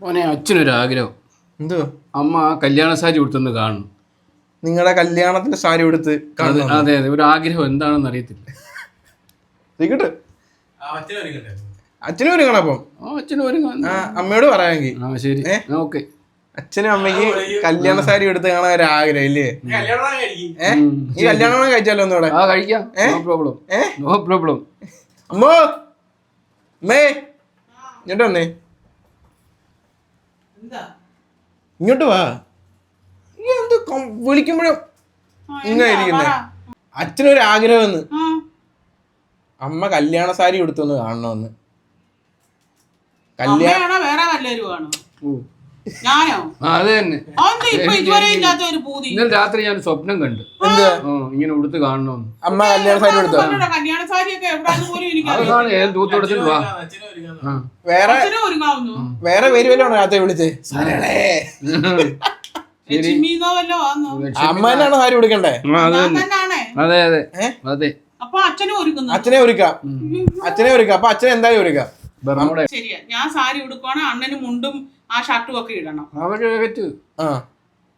മോനെ അച്ഛനൊരു ആഗ്രഹം എന്തോ അമ്മ ആ കല്യാണ സാരി ഉടുത്തെന്ന് കാണണം. നിങ്ങളുടെ കല്യാണത്തിന്റെ സാരി എടുത്ത് അത് അതെ അതെ ഒരു ആഗ്രഹം എന്താണെന്ന് അറിയത്തില്ല. അച്ഛനും ഒരുങ്ങണം അപ്പം. ആ അച്ഛനും ആ, അമ്മയോട് പറയാമെങ്കിൽ ആ ശരി. ഓക്കെ. അച്ഛനും അമ്മയ്ക്ക് കല്യാണ സാരി എടുത്ത് കാണാൻ ഒരു ആഗ്രഹം ഇല്ലേ ഏ? ഈ കല്യാണം കഴിച്ചാലോ ഒന്നുകൂടെ ആ കഴിക്കാം. നോ പ്രോബ്ലം ഏ? നോ പ്രോബ്ലം അമ്മോ! അമ്മേ! ഇങ്ങോട്ട് വന്നേ. ഇങ്ങോട്ട് വാ. എന്ത് വിളിക്കുമ്പോഴും ഇങ്ങനെ ഇരിക്കുന്നേ? അച്ഛനൊരു ആഗ്രഹം എന്ന് അമ്മ കല്യാണ സാരി എടുത്തൊന്ന് കാണണമെന്ന്. കല്യാണ വേറെ ഇന്നലെ രാത്രി ഞാൻ സ്വപ്നം കണ്ടു. എന്ത് ഇങ്ങനെ ഉടുത്ത് കാണണമെന്ന്. അമ്മ കല്യാണ സാരി എടുത്തോ കല്യാണ സാരിയൊക്കെ വേറെ വേറെ പേര് വല്ലതാണോ രാത്രി വിളിച്ചേ? വിളിക്കണ്ടേ ആന്നോ? സാരി കൊടുക്കണ്ടേ ആ, അത് അതെ അതെ. അപ്പൊ അച്ഛനും അച്ഛനെ ഒരുക്കാം. അച്ഛനെ ഒരുക്കാം. അപ്പൊ അച്ഛനെ എന്തായാലും ഒരുക്കാം. ശരിയാ. ഞാൻ സാരി ഉടുക്കുവാണ് അണ്ണന് മുണ്ടും ആ ഷർട്ടും ഒക്കെ ഇടണം.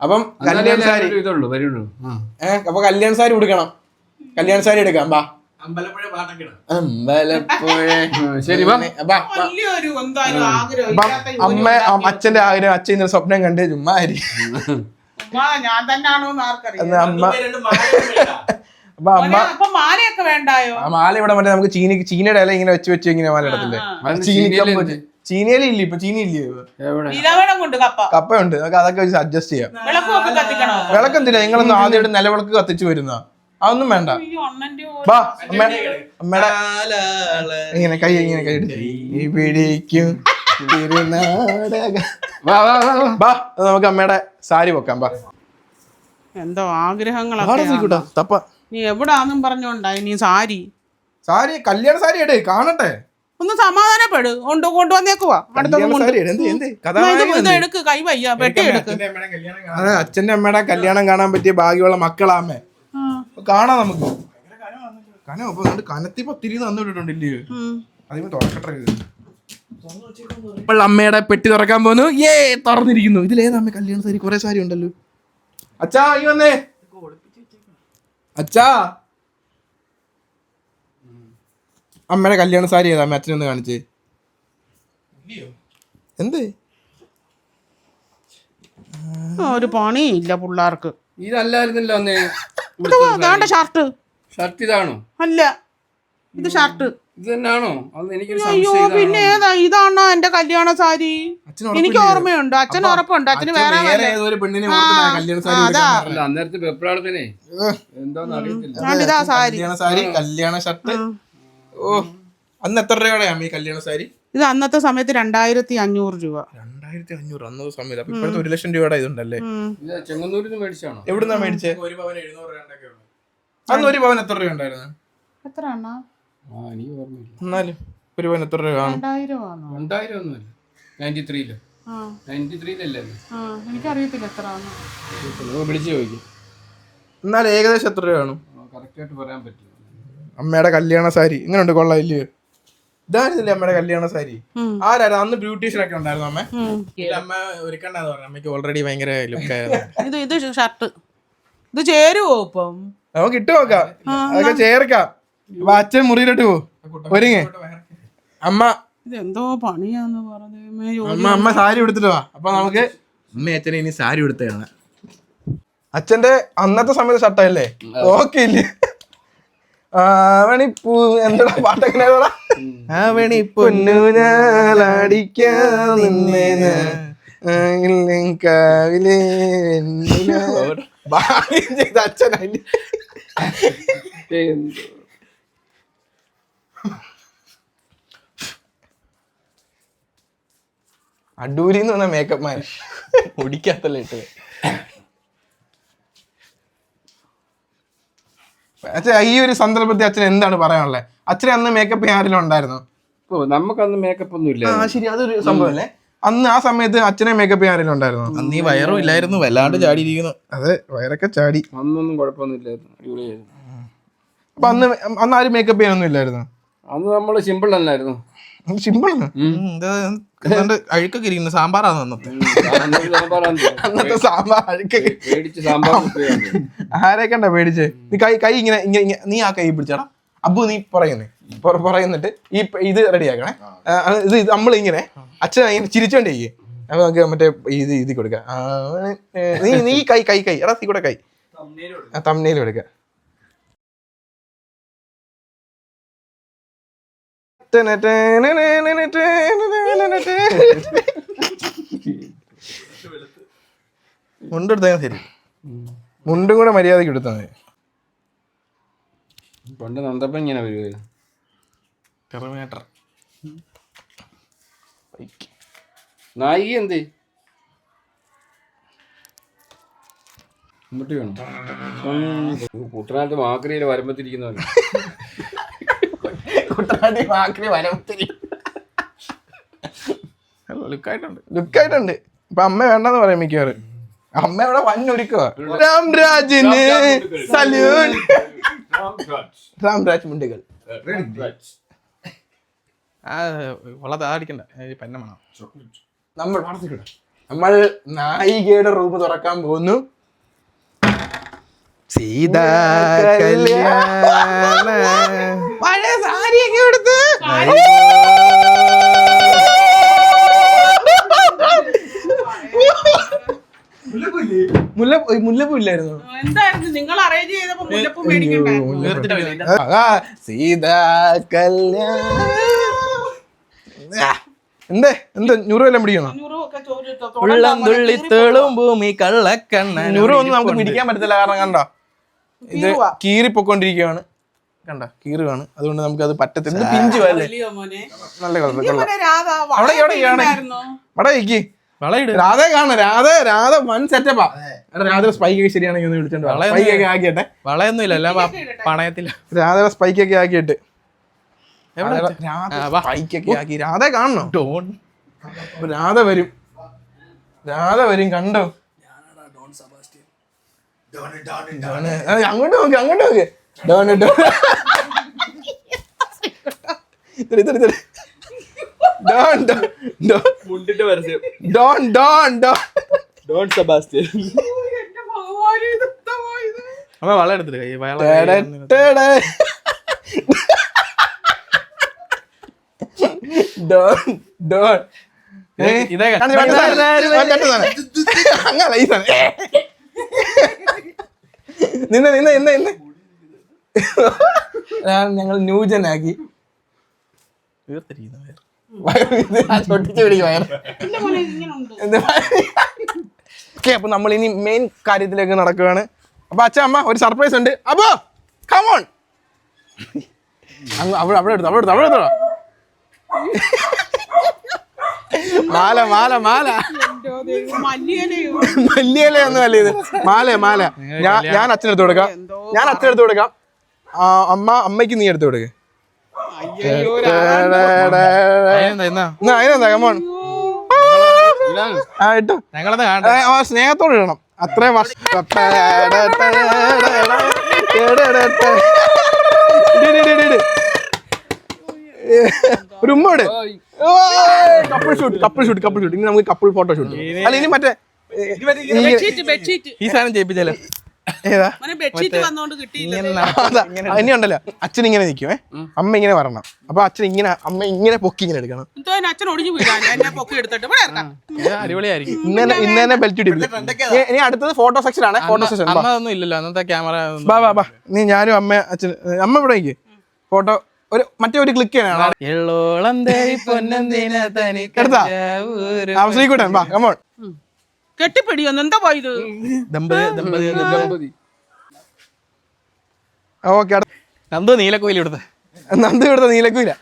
അപ്പം കല്യാൺ സാരി. ഇതുള്ളൂ വരുള്ളൂ. അപ്പൊ കല്യാണ സാരി ഉടുക്കണം. കല്യാൺ സാരി എടുക്കാം ബാ. അമ്പലപ്പുഴ പാട്ടൊക്കെ അമ്പലപ്പുഴ. ശരി വാ. ബാ വലിയൊരു എന്തായാലും ആഗ്രഹം ഇല്ലാത്ത അമ്മ അമ്മ- അച്ഛന്റെ ആഗ്രഹം അച്ഛൻ ഇന്നലെ സ്വപ്നം കണ്ടേ ചുമ്മാ ആരി ഉമ്മ ഞാൻ തന്നാണോ എന്ന് ആർക്കറിയാം. അമ്മ രണ്ട് അപ്പൊ അമ്മ മോനെ, അപ്പൊ മാലയൊക്കെ വേണ്ടായോ? ആ മാല ഇവിടെ മറ്റേ നമുക്ക് ചീനി ചീനയുടെ ഇല ഇങ്ങനെ വെച്ച് വെച്ച് ഇങ്ങനെ മാല ഇടത്തില്ലേ? ആ. ചീനിയിൽ ചീനിയില ഇല്ല ഇപ്പൊ? ചീനി ഇല്ലേ? എവിടെ? കൊണ്ട് കപ്പ. കപ്പയുണ്ട്. നമുക്ക് അതൊക്കെ വെച്ച് അഡ്ജസ്റ്റ് ചെയ്യാം. വിളക്കും ഒക്കെ കത്തിക്കണോ? വിളക്കെന്തില്ല നിങ്ങളൊന്നും ആദ്യമായിട്ട് നിലവിളക്ക് കത്തിച്ചു വരുന്ന അതൊന്നും വേണ്ട. ബാ അമ്മ അമ്മയുടെ ഇങ്ങനെ കൈ ഇങ്ങനെ കൈ എടുത്ത് ഈ പിടിക്കും തിരുനാടക. വാ വാ വാ വാ. ബാ നമുക്ക് അമ്മയുടെ സാരി വെക്കാം ബാ. എന്തോ ആഗ്രഹങ്ങളൊക്കെ തപ്പ. നീ എവിടാന്നും പറഞ്ഞോണ്ടായി നീ സാരി? സാരി കല്യാണ സാരി എടേ കാണട്ടെ. ഒന്ന് സമാധാനപ്പെട്. കൊണ്ട് കൊണ്ടുവന്നേക്കുവാ അടുത്തൊന്നും? എടുക്ക് കൈ വയ്യ പെട്ടി എടുക്ക്. അച്ഛന്റെ അമ്മയുടെ കല്യാണം കാണാൻ പറ്റിയ ഭാഗ്യമുള്ള അപ്പൊ കാണാം നമുക്ക്. കനം അപ്പൊ കനത്തി പത്തിരി തന്നു വിട്ടിട്ടുണ്ടില്ലേ ഉം. അതിന് തുറക്കട്ടെ. ഇത്. ഇപ്പോൾ അമ്മയുടെ പെട്ടി തുറക്കാൻ പോകുന്നു ഏ തുറന്നിരിക്കുന്നു. ഇതിലേതാ അമ്മ കല്യാണ സാരി? കുറെ സാരി ഉണ്ടല്ലോ. അച്ഛാ ഈ വന്നേ. അച്ഛാ. അമ്മയുടെ കല്യാണ സാരി ഏതാ? അമ്മ അച്ഛനൊന്ന് കാണിച്ചേ. എന്ത്? ഒരു പണിയില്ല പിള്ളേർക്ക്. ഇതല്ലായിരുന്നല്ലോ അന്നേ ഷർട്ട് ഷർട്ട് ഇതാണോ? അല്ല ഇത് ഷർട്ട് ഇത് തന്നെയാണോ? അത് എനിക്ക് അയ്യോ പിന്നെ ഏതാ? ഇതാണോ എന്റെ കല്യാണ സാരി? എനിക്ക് ഓർമ്മയുണ്ട്. അച്ഛൻ ഉറപ്പുണ്ട്. അച്ഛന് വേറെ അന്നേരത്തെ വെപ്രാളത്തിനെ എന്താന്ന് അറിയത്തില്ല. ഇതാ സാരി. കല്യാണ സാരി കല്യാണ ഷർട്ട് ഓ അന്ന് എത്ര രൂപയുടെ ഈ കല്യാണ സാരി? ഇത് അന്നത്തെ സമയത്ത് രണ്ടായിരത്തി അഞ്ഞൂറ് രൂപ. രണ്ടായിരത്തി അഞ്ഞൂറ് അന്നത്തെ സമയത്ത്. അപ്പൊ ഇപ്പോഴത്തെ ഒരു ലക്ഷം രൂപയുടെ ഇതുണ്ടല്ലേ? ഉം. ഇത് ചെങ്ങന്നൂരിൽ നിന്ന് മേടിച്ചാണോ? എവിടുന്നാ മേടിച്ചേ? ഒരു പവൻ എഴുന്നൂറ് അന്ന് ഒരു പവൻ എത്ര രൂപ ഉണ്ടായിരുന്നു? എത്ര എന്നാലും ഒരു പവൻ എത്ര രൂപ രണ്ടായിരം ആണോ രണ്ടായിരം ഒന്നുമല്ല. നയന്റി ത്രീയിൽ ആ. നയന്റി ത്രീയിലല്ലേ ആ എനിക്കറിയത്തില്ല എത്ര ആണെന്ന് വിളിച്ചു ചോദിക്കും. എന്നാൽ ഏകദേശം എത്ര രൂപ കാണും കറക്റ്റായിട്ട് പറയാൻ പറ്റില്ല. അമ്മയുടെ കല്യാണ സാരി. ഇങ്ങനെ ഉണ്ട് കൊള്ളാം ഇല്ലയോ? ഇതായിരുന്നില്ലേ അമ്മയുടെ കല്യാണ സാരി. ആരായിരുന്നു അന്ന് ബ്യൂട്ടീഷ്യൻ ഒക്കെ ഉണ്ടായിരുന്നു അമ്മ. ഇല്ല, അമ്മ ഒരുക്കണ്ടെന്ന് പറഞ്ഞു. അമ്മയ്ക്ക് ഓൾറെഡി ഭയങ്കര ലുക്ക് ഇത് ഇത് ഷർട്ട്. ഇത് ചേരുവോ ഇപ്പം? നമുക്ക് ഇട്ട് നോക്കാം. അതൊക്കെ ചേർക്കാം. അച്ഛൻ മുറിയിലോട്ട് പോ. ഒരുങ്ങേ. അമ്മ. ഇതെന്തോ എന്തോ പണിയാന്ന് പറഞ്ഞു അമ്മ അമ്മ സാരി എടുത്തിട്ട് വാ. അപ്പൊ നമുക്ക് അമ്മ അച്ഛനെ ഇനി സാരി എടുത്തു അച്ഛന്റെ അന്നത്തെ സമയത്ത് ഷർട്ടല്ലേ ഓക്കില്ലേ ആവണിപ്പൂ എന്താ പാട്ടൊക്കെ ആവണി പൊന്നു ഞാളടിക്കാൻ നിന്നെ ഞാൻ. ആയില്ലിൻ കാവിലെ വെണ്ണില. ഭാഗ്യം ചെയ്ത അച്ഛനല്ലേ അടൂരി എന്ന് പറഞ്ഞ മേക്കപ്പ് മാൻ ഒടിക്കാത്തല്ലേ ഇട്ടത് അച്ഛൻ ഈ ഒരു സന്ദർഭത്തിൽ അച്ഛൻ എന്താണ് പറയാനുള്ളത് അച്ഛൻ അന്ന് മേക്കപ്പ് ചെയ്യാൻ ആരെങ്കിലും ഉണ്ടായിരുന്നു? ഓ നമുക്കന്ന് മേക്കപ്പ് ഒന്നും ഇല്ല ആ ശരി അതൊരു സംഭവം അല്ലേ അന്ന് ആ സമയത്ത് അച്ഛനെ മേക്കപ്പ് ചെയ്യാൻ ആരെങ്കിലും ഉണ്ടായിരുന്നു? അന്ന് ഈ വയറും ഇല്ലായിരുന്നു വല്ലാണ്ട് ചാടിയിരിക്കുന്നു. അതെ വയറൊക്കെ ചാടി. അന്നൊന്നും കുഴപ്പമൊന്നുമില്ലായിരുന്നു അടിപൊളിയായിരുന്നു. അപ്പൊ അന്ന് അന്ന് ആരും മേക്കപ്പ് ചെയ്യാനൊന്നും ഇല്ലായിരുന്നു? അന്ന് നമ്മൾ സിമ്പിൾ അല്ലായിരുന്നു. സിമ്പിൾ അഴുക്കൊക്കെ ഇരിക്കുന്നു സാമ്പാറാന്ന് അന്നത്തെ. അന്നത്തെ സാമ്പാർ അഴുക്കൊക്കെ കുപ്പിയാണ്. ആരെക്കണ്ട പേടിച്ചേ? നീ കൈ കൈ ഇങ്ങനെ നീ ആ കൈ പിടിച്ചടാ. അബു നീ പറയുന്നേ. പുറ- പറയുന്നിട്ട് ഈ ഇത് റെഡിയാക്കണേ ആ, ആ, ഇത് നമ്മൾ ഇങ്ങനെ അച്ഛൻ ഇങ്ങനെ ചിരിച്ചോണ്ടിരിക്കേ. അപ്പൊ നമുക്ക് മറ്റേ ഇത് ഇത് കൊടുക്കാം. നീ നീ കൈ കൈ കൈ. എടാ നീ കൂടെ കൈ. തമ്മനയിൽ കൊടുക്ക. മുണ്ടെടുത്താ ശരി. മുണ്ടും കൂടെ മര്യാദയ്ക്ക് എടുത്താൽ മതി. പണ്ട് നന്ദപ്പം ഇങ്ങനെ വരുവായിരുന്നു. ടെർമിനേറ്റർ നായി എന്ത്? ഇങ്ങോട്ട് വേണം? കുട്ടനാട്ട് മാക്രിയിൽ വരുമ്പത്തിരിക്കുന്നവൻ കുട്ടനാട്ടി വാക്കിന് വരവത്തിരി ലുക്കായിട്ടുണ്ട്. ലുക്കായിട്ടുണ്ട്. ഇപ്പൊ അമ്മ വേണ്ടെന്ന് പറയാം മിക്കവാറ്. അമ്മ അവിടെ വന്നൊരുക്കുക രാംരാജിന് സല്യൂൺ രാംരാജ് മുണ്ടുകൾ. ആ വളരെ അടിക്കണ്ട പെന്ന മണം. നമ്മൾ നമ്മൾ നായികയുടെ റൂം തുറക്കാൻ പോകുന്നു. സീതാ കല്യാണ. സാരിയൊക്കെ എടുത്ത്? മുല്ല മുല്ലപ്പൂ ഇല്ലായിരുന്നു. എന്തായിരുന്നു? നിങ്ങൾ അറേഞ്ച് ചെയ്തപ്പോ മുല്ലപ്പൂ മേടിക്കണ്ടായിരുന്നു ആ, സീതാ കല്യാണ എന്തേ? എന്താ? ഞൂറ് വല്ലതും പിടിക്കണോ ഉള്ളം തുള്ളി തെളും ഭൂമി കള്ളക്കണ്ണ ഞൂറ് ഒന്നും നമുക്ക് പിടിക്കാൻ പറ്റത്തില്ല കാരണം കണ്ടോ? ഇത് കീറിപ്പൊക്കൊണ്ടിരിക്കുകയാണ് കണ്ട കീറുകയാണ് അതുകൊണ്ട് നമുക്ക് അത് പറ്റത്തില്ല പിഞ്ചു അല്ലേ നല്ല രാധ അവിടെ രാധ കാണ? രാധ രാധ വൺ സെറ്റപ്പാ രാധ സ്പൈക്ക് ഒക്കെ ശരിയാണെങ്കിൽ ഒന്ന് വിളിച്ചോണ്ട് സ്പൈക്ക് ഒക്കെ ആക്കിയട്ടെ. വളയൊന്നും ഇല്ല എല്ലാം പണയത്തില്ല രാധയുടെ സ്പൈക്ക് ഒക്കെ ആക്കിയിട്ട്. സ്പൈക്ക് ഒക്കെ ആക്കി. രാധ കാണണോ? ഡോൺ. രാധ വരും. രാധ വരും കണ്ടോ? അങ്ങോട്ട് നോക്ക് അങ്ങോട്ട് നോക്ക്. ഡോണ് ഡോൺ ഇത്തിരി, ഇത്തിരി, ഇത്തിരി. ഡോൺ ഡോൺ മുണ്ടിട്ട് പരസ്യം. Don don don don Sebastian? അമ്മ വള എടുത്തിട്ട് കൈ വള. ഡോൺ ഡോൺ ഇതേ സാധനം. നിന്ന് നിന്ന് നിന്ന് നിന്ന്. ഞങ്ങൾ ന്യൂജനാക്കി. ഓക്കെ അപ്പൊ നമ്മൾ ഇനി മെയിൻ കാര്യത്തിലേക്ക് നടക്കുകയാണ്. അപ്പൊ അച്ഛ അമ്മ ഒരു സർപ്രൈസ് ഉണ്ട്. അപ്പോ കമോൺ അങ്ങ് അവിടെ അവിടെ എടുത്തു അവിടെ എടുത്തു അവിടെ എടുത്തോ. മാല മാല മാല. എന്റെ ദൈവം, മല്ലിയിലയോ? മല്ലിയല ഒന്നും അല്ല ഇത്. മാല മാല. ഞാൻ ഞാൻ അച്ഛനെടുത്ത് കൊടുക്കാം. ഞാൻ അച്ഛനെടുത്ത് കൊടുക്കാം. അമ്മ അമ്മയ്ക്ക് നീ എടുത്തു കൊടുക്ക്. അതിനെന്താ കമോൺ ആ ഇട്ടോ. ഞങ്ങളത് സ്നേഹത്തോടെ ഇടണം. അത്രയും വർഷം. ഒരു ഉമ്മ ഇട്. Couple shoot couple shoot couple shoot ഇനി നമുക്ക് കപ്പിൾ ഫോട്ടോ ഷൂട്ട് അല്ല ഇനി മറ്റേ ഈ സാധനം ചെയ്യിപ്പിച്ചാലോ ഏതാ? ഇനി ഉണ്ടല്ലോ. അച്ഛൻ ഇങ്ങനെ നിൽക്കുവേ അമ്മ ഇങ്ങനെ വരണം. അപ്പൊ അച്ഛൻ ഇങ്ങനെ അമ്മ ഇങ്ങനെ പൊക്കി ഇങ്ങനെ എടുക്കണം. ഇന്ന് തന്നെ ബെൽറ്റ് ഇടിപ്പില്ല ഇനി അടുത്തത് ഫോട്ടോ സെക്ഷൻ ആണ്. ഫോട്ടോ സെക്ഷൻ ഇല്ലല്ലോ. അന്നത്തെ ക്യാമറ ബാ ബാ ബാ നീ ഞാനും അമ്മ അച്ഛൻ അമ്മ ഇവിടെ നിൽക്ക് ഫോട്ടോ ഒരു മറ്റേ ഒരു ക്ലിക്ക്? ആ, ശ്രീകുട്ടൻ വാ കമോൺ കെട്ടിപ്പിടിയൊന്നു എന്താ പോയത് ദമ്പതി ദമ്പതി ദമ്പതി. ഓക്കെ നന്ദു നീലക്കുയിൽ ഇവിടുത്തെ. നന്ദി ഇവിടുത്തെ നീലക്കുയില.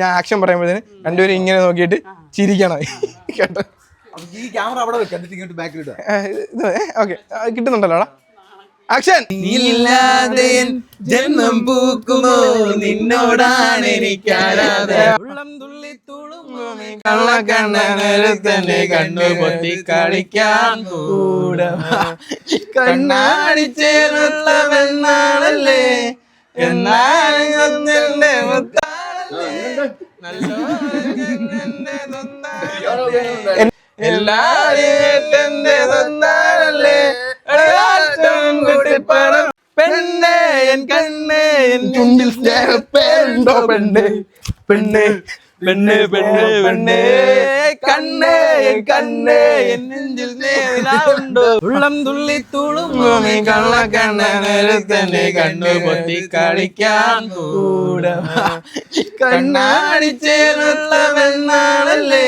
ഞാൻ ആക്ഷൻ പറയുമ്പോഴത്തേന് രണ്ടുപേരും ഇങ്ങനെ നോക്കിയിട്ട് ചിരിക്കണം. കേട്ടോ? ഈ ക്യാമറ അവിടെ വെക്കാം ഇങ്ങോട്ട് ബാക്കിൽ ഓക്കെ കിട്ടുന്നുണ്ടല്ലോ ആക്ഷൻ. നീയില്ലാതെ ജന്മം പൂക്കുമോ? നിന്നോടാണ് എനിക്ക് ആരാധന ഉള്ളം തുള്ളി തുളുമ്പും കണ്ണു പൊത്തി കളിക്കാൻ കൂട? കണ്ണാടി ചേർന്നവെന്നാണല്ലേ വെണ്ണാണല്ലേ എന്നാണ് എന്റെ മുത്താണല്ലേ നല്ലോണം പെണ്ണേ എൻ കണ്ണേ എൻ ചുണ്ടിൽ സ്നേഹപ്പേരുണ്ടോ പെണ്ണേ? പെണ്ണേ? പെണ്ണേ പെണ്ണേ പെണ്ണേ കണ്ണേ കണ്ണേ നെഞ്ചിൽ സ്നേഹമുണ്ടോ ഉള്ളം തുള്ളി തുളുമ്പും കള്ള കണ്ണനെ കണ്ണു പൊത്തി കളിക്കാൻ കൂട. കണ്ണാടി ചേർന്നുള്ള വെണ്ണാണല്ലേ